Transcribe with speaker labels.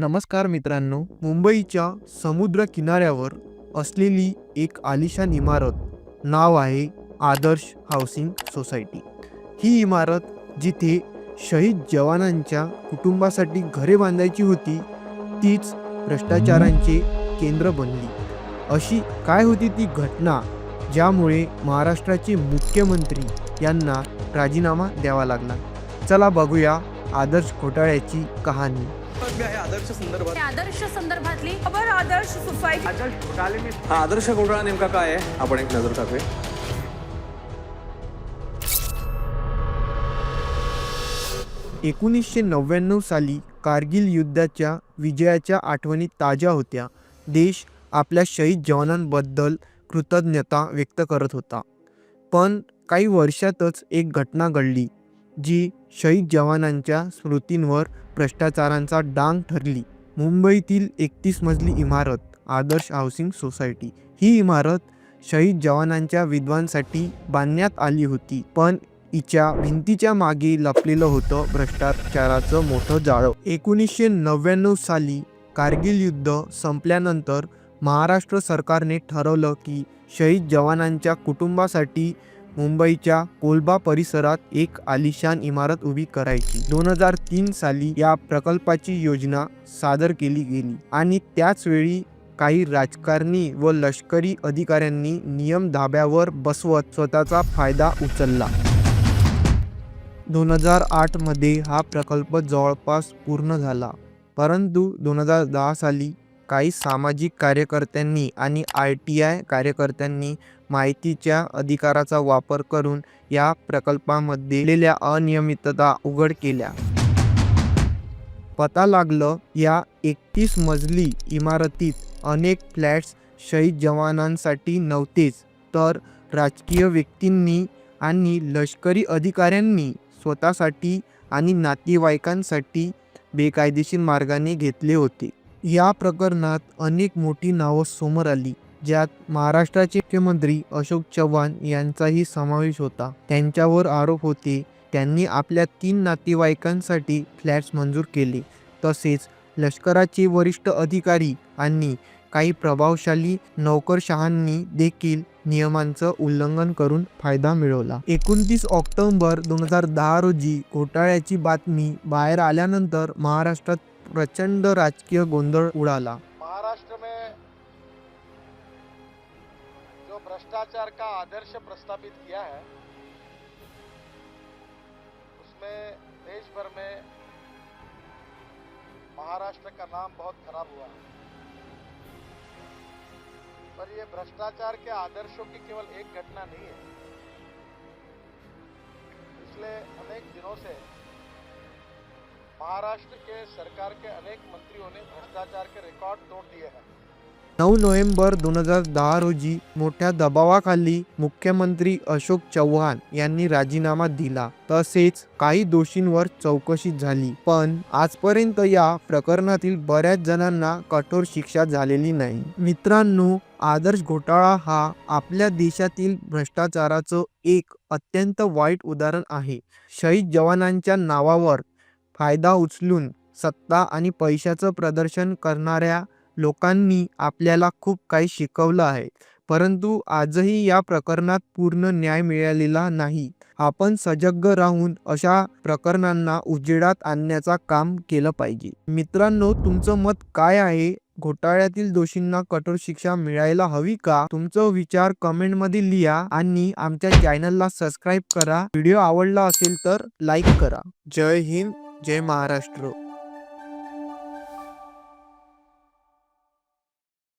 Speaker 1: नमस्कार मित्रांनो मुंबईच्या समुद्र किनाऱ्यावर असलेली एक आलिशान इमारत नाव आहे आदर्श हाऊसिंग सोसायटी. ही इमारत जिथे शहीद जवानांच्या कुटुंबासाठी घरे बांधायची होती तीच भ्रष्टाचारांचे केंद्र बनली. अशी काय होती ती घटना ज्यामुळे महाराष्ट्राचे मुख्यमंत्री यांना राजीनामा द्यावा लागला? चला बघूया आदर्श घोटाळ्याची कहाणी.
Speaker 2: आहे आदर्श संदर्भात.
Speaker 3: आदर्श संदर्भातली खबर आदर्श सोसायटी
Speaker 2: हा आदर्श घोटाळा नेमका काय आहे? आपण एक नजर टाकूया.
Speaker 1: एकोणीसशे नव्याण्णव साली कारगिल युद्धाच्या विजयाच्या आठवणी ताज्या होत्या. देश आपल्या शहीद जवानांबद्दल कृतज्ञता व्यक्त करत होता. पण काही वर्षातच एक घटना घडली जी शहीद जवानांच्या स्मृतींवर भ्रष्टाचारांचा डांग ठरली. मुंबईतील एकतीस मजली इमारत आदर्श हाऊसिंग सोसायटी ही इमारत शहीद जवानांच्या विद्वांसाठी बांधण्यात आली होती. पण हिच्या भिंतीच्या मागे लपलेलं होतं भ्रष्टाचाराचं मोठं जाळं. एकोणीसशे नव्याण्णव साली कारगिल युद्ध संपल्यानंतर महाराष्ट्र सरकारने ठरवलं की शहीद जवानांच्या कुटुंबासाठी मुंबईच्या कोलबा परिसरात एक आलिशान इमारत उभी करायची. दोन हजार तीन साली या प्रकल्पाची योजना सादर केली गेली आणि त्याच वेळी काही राजकारणी व लष्करी अधिकाऱ्यांनी नियम धाब्यावर बसवत स्वतःचा फायदा उचलला. दोन हजार आठमध्ये हा प्रकल्प जवळपास पूर्ण झाला. परंतु दोन हजार दहा साली काही सामाजिक कार्यकर्त्यांनी आणि आय टी आय कार्यकर्त्यांनी माहितीच्या अधिकाराचा वापर करून या प्रकल्पामध्ये दिलेल्या अनियमितता उघड केल्या. पता लागलं या एकतीस मजली इमारतीत अनेक फ्लॅट्स शहीद जवानांसाठी नव्हतेच तर राजकीय व्यक्तींनी आणि लष्करी अधिकाऱ्यांनी स्वतःसाठी आणि नातेवाईकांसाठी बेकायदेशीर मार्गाने घेतले होते. या प्रकरणात अनेक मोठी नावं समोर आली. ज्यात महाराष्ट्राचे मुख्यमंत्री अशोक चव्हाण यांचाही समावेश होता. त्यांच्यावर आरोप होते त्यांनी आपल्या तीन नातेवाईकांसाठी फ्लॅट्स मंजूर केले. तसेच लष्कराचे वरिष्ठ अधिकारी आणि काही प्रभावशाली नोकरशहांनी देखील नियमांचं उल्लंघन करून फायदा मिळवला. एकोणतीस ऑक्टोबर दोन हजार दहा रोजी घोटाळ्याची बातमी बाहेर आल्यानंतर महाराष्ट्रात प्रचंड राजकीय गोंधळ उडाला.
Speaker 4: भ्रष्टाचार का आदर्श प्रस्तावित किया है, उसमें देश भर में महाराष्ट्र का नाम बहुत खराब हुआ। है पर यह भ्रष्टाचार के आदर्शों की केवल एक घटना नहीं है। पिछले अनेक दिनों से महाराष्ट्र के सरकार के अनेक मंत्रियों ने भ्रष्टाचार के रिकॉर्ड तोड़ दिए हैं।
Speaker 1: नऊ नोव्हेंबर दोन हजार दहा रोजी मोठ्या दबावाखाली मुख्यमंत्री अशोक चव्हाण यांनी राजीनामा दिला. तसेच काही दोषींवर चौकशी झाली. पण आजपर्यंत या प्रकरणातील बऱ्याच जणांना कठोर शिक्षा झालेली नाही. मित्रांनो आदर्श घोटाळा हा आपल्या देशातील भ्रष्टाचाराचं एक अत्यंत वाईट उदाहरण आहे. शहीद जवानांच्या नावावर फायदा उचलून सत्ता आणि पैशाचं प्रदर्शन करणाऱ्या लोकांनी आपल्याला खूप काही शिकवलं आहे. परंतु आजही या प्रकरणात पूर्ण न्याय मिळालेला नाही. आपण सजग राहून अशा प्रकरणांना उजेडात आणण्याचा काम केलं पाहिजे. मित्रांनो तुमचं मत काय आहे? घोटाळ्यातील दोषींना कठोर शिक्षा मिळायला हवी का? तुमचं विचार कमेंटमध्ये लिहा आणि आमच्या चॅनलला सबस्क्राईब करा. व्हिडिओ आवडला असेल तर लाईक करा. जय हिंद जय महाराष्ट्र.